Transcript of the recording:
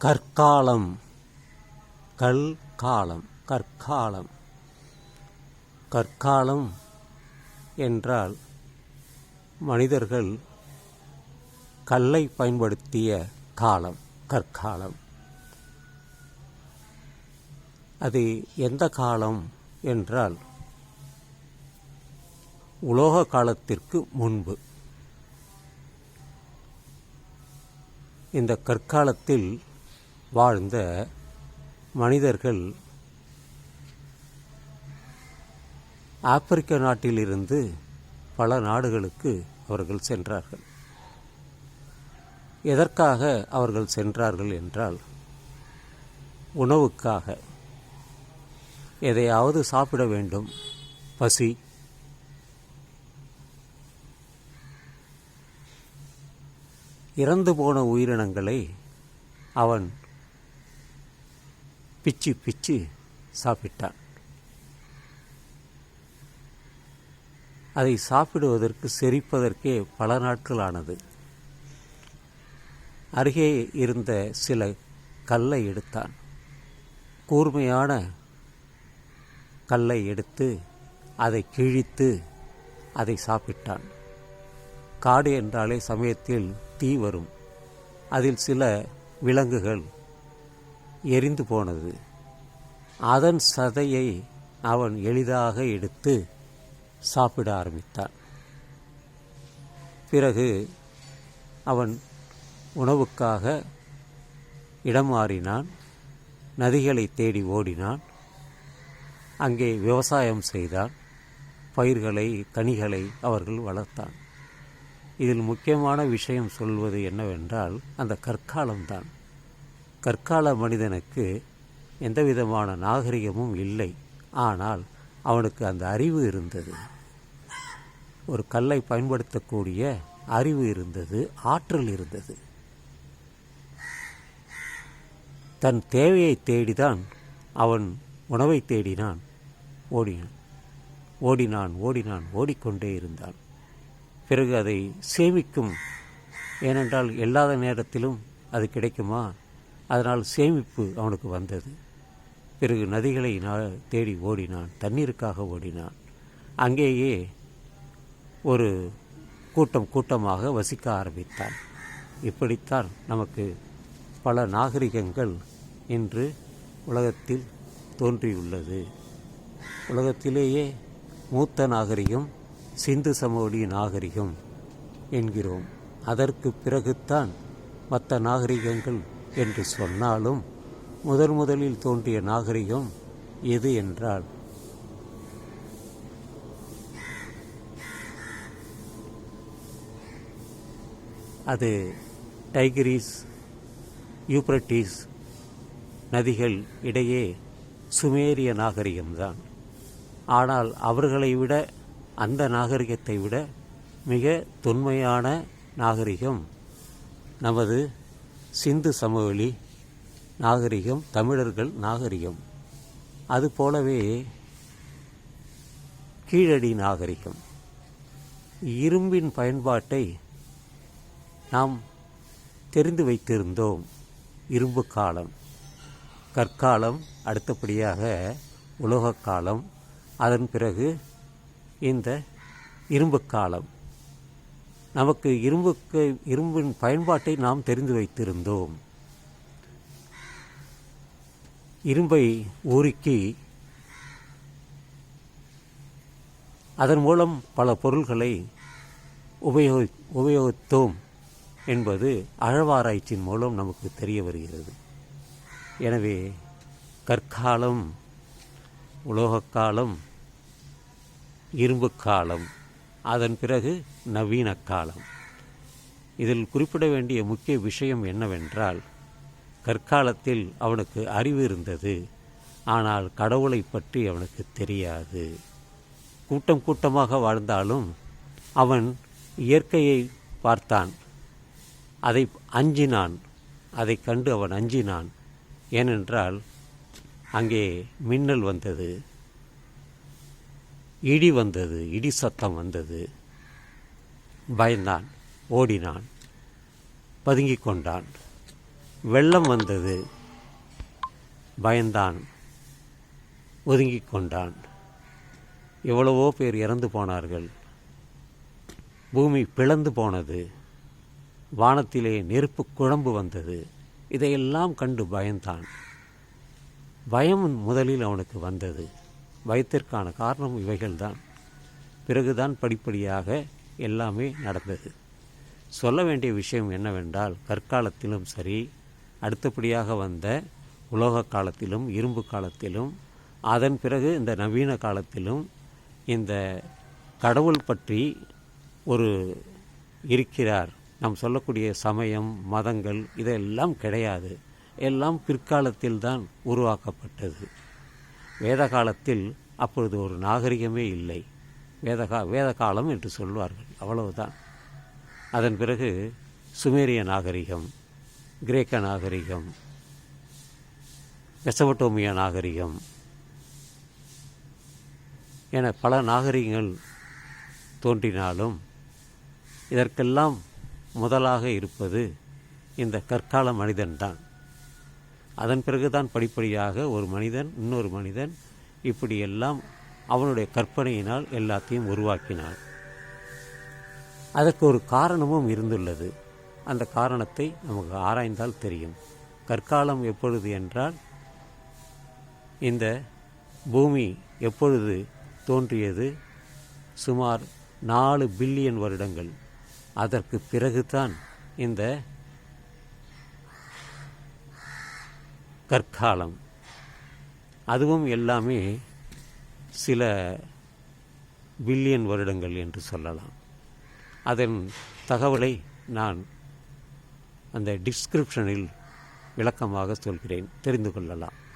கற்காலம். கல் காலம் கற்காலம். கற்காலம் என்றால் மனிதர்கள் கல்லை பயன்படுத்திய காலம் கற்காலம். அது எந்த காலம் என்றால் உலோக காலத்திற்கு முன்பு. இந்த கற்காலத்தில் வாழ்ந்த மனிதர்கள் ஆப்பிரிக்க நாட்டிலிருந்து பல நாடுகளுக்கு அவர்கள் சென்றார்கள். எதற்காக அவர்கள் சென்றார்கள் என்றால் உணவுக்காக. எதையாவது சாப்பிட வேண்டும். பசி. இறந்து போன உயிரினங்களை அவன் பிச்சு பிச்சு சாப்பிட்டான். அதை சாப்பிடுவதற்கு செரிப்பதற்கே பல நாட்கள் ஆனது அருகே இருந்த சில கல்லை எடுத்தான். கூர்மையான கல்லை எடுத்து அதை கிழித்து அதை சாப்பிட்டான். காடு என்றாலே சமயத்தில் தீ வரும். அதில் சில விலங்குகள் எரிந்து போனது. அதன் சதையை அவன் எளிதாக எடுத்து சாப்பிட ஆரம்பித்தான். பிறகு அவன் உணவுக்காக இடம் மாறினான் நதிகளை தேடி ஓடினான் அங்கே விவசாயம் செய்தான் பயிர்களை கனிகளை அவர்கள் வளர்த்தான். இதில் முக்கியமான விஷயம் சொல்வது என்னவென்றால் அந்த கற்காலம்தான். கற்கால மனிதனுக்கு எந்த விதமான நாகரிகமும் இல்லை. ஆனால் அவனுக்கு அந்த அறிவு இருந்தது. ஒரு கல்லை பயன்படுத்தக்கூடிய அறிவு இருந்தது ஆற்றல் இருந்தது. தன் தேவையை தேடிதான் அவன் உணவை தேடினான் ஓடினான். ஓடினான் ஓடினான் ஓடிக்கொண்டே இருந்தான். பிறகு அதை சேமிக்கும் ஏனென்றால் எல்லாத நேரத்திலும் அது கிடைக்குமா? அதனால் சேமிப்பு அவனுக்கு வந்தது. பிறகு நதிகளை நா- தேடி ஓடினான். தண்ணீருக்காக ஓடினான். அங்கேயே ஒரு கூட்டம் கூட்டமாக வசிக்க ஆரம்பித்தான். இப்படித்தான் நமக்கு பல நாகரிகங்கள் இன்று உலகத்தில் தோன்றியுள்ளது. உலகத்திலேயே மூத்த நாகரிகம் சிந்து சமவெளி நாகரிகம் என்கிறோம். அதற்கு பிறகுத்தான் மற்ற நாகரிகங்கள் என்று சொன்னாலும் முதன் முதலில் தோன்றிய நாகரிகம் எது என்றால் அது டைகிரிஸ் யூப்ரட்டிஸ் நதிகள் இடையே சுமேரிய நாகரிகம்தான். ஆனால் அவர்களை விட அந்த நாகரிகத்தை விட மிக தொன்மையான நாகரிகம் நமது சிந்து சமவெளி நாகரிகம் தமிழர்கள் நாகரிகம். அது போலவே கீழடி நாகரிகம். இரும்பின் பயன்பாட்டை நாம் தெரிந்து வைத்திருந்தோம். இரும்பு காலம். கற்காலம் அடுத்தபடியாக உலோகக் காலம். அதன் பிறகு இந்த இரும்பு காலம். நமக்கு இரும்புக்கு இரும்பின் பயன்பாட்டை நாம் தெரிந்து வைத்திருந்தோம். இரும்பை உருக்கி அதன் மூலம் பல பொருள்களை உபயோகி உபயோகித்தோம் என்பது அழவாராய்ச்சியின் மூலம் நமக்கு தெரிய வருகிறது. எனவே கற்காலம் உலோகக் காலம் இரும்புக் காலம் அதன் பிறகு நவீன காலம். இதில் குறிப்பிட வேண்டிய முக்கிய விஷயம் என்னவென்றால் கற்காலத்தில் அவனுக்கு அறிவு இருந்தது ஆனால் கடவுளை பற்றி அவனுக்கு தெரியாது. கூட்டம் கூட்டமாக வாழ்ந்தாலும் அவன் இயற்கையை பார்த்தான். அதை அஞ்சினான் அதை கண்டு அவன் அஞ்சினான். ஏனென்றால் அங்கே மின்னல் வந்தது. இடி வந்தது இடி சத்தம் வந்தது. பயந்தான் ஓடினான் பதுங்கி கொண்டான் வெள்ளம் வந்தது பயந்தான் ஒதுங்கி கொண்டான் எவ்வளவோ பேர் இறந்து போனார்கள். பூமி பிளந்து போனது வானத்திலே நெருப்பு குழம்பு வந்தது. இதையெல்லாம் கண்டு பயந்தான். பயம் முதலில் அவனுக்கு வந்தது. பயத்திற்கான காரணம் இவைகள்தான். பிறகுதான் படிப்படியாக எல்லாமே நடந்தது. சொல்ல வேண்டிய விஷயம் என்னவென்றால் கற்காலத்திலும் சரி அடுத்தபடியாக வந்த உலோக காலத்திலும் இரும்பு காலத்திலும் அதன் பிறகு இந்த நவீன காலத்திலும் இந்த கடவுள் பற்றி ஒரு இருக்கிறார். நாம் சொல்லக்கூடிய சமயம் மதங்கள் இதெல்லாம் கிடையாது. எல்லாம் பிற்காலத்தில் தான் உருவாக்கப்பட்டது. வேத காலத்தில் அப்பொழுது ஒரு நாகரிகமே இல்லை. வேதகா வேத காலம் என்று சொல்வார்கள். அவ்வளவுதான். அதன் பிறகு சுமேரிய நாகரிகம் கிரேக்க நாகரிகம் மெசபட்டோமிய நாகரிகம் என பல நாகரிகங்கள் தோன்றினாலும் இதற்கெல்லாம் முதலாக இருப்பது இந்த கற்கால மனிதன்தான். அதன் பிறகுதான் படிப்படியாக ஒரு மனிதன் இன்னொரு மனிதன் இப்படியெல்லாம் அவனுடைய கற்பனையினால் எல்லாத்தையும் உருவாக்கினான். அதற்கு ஒரு காரணமும் இருந்துள்ளது. அந்த காரணத்தை நமக்கு ஆராய்ந்தால் தெரியும். கற்காலம் எப்பொழுது என்றால் இந்த பூமி எப்பொழுது தோன்றியது? சுமார் நாலு பில்லியன் வருடங்கள். அதற்கு பிறகுதான் இந்த கற்காலம். அதுவும் எல்லாமே சில பில்லியன் வருடங்கள் என்று சொல்லலாம். அதன் தகவலை நான் அந்த டிஸ்கிரிப்ஷனில் விளக்கமாக சொல்கிறேன். தெரிந்து கொள்ளலாம்.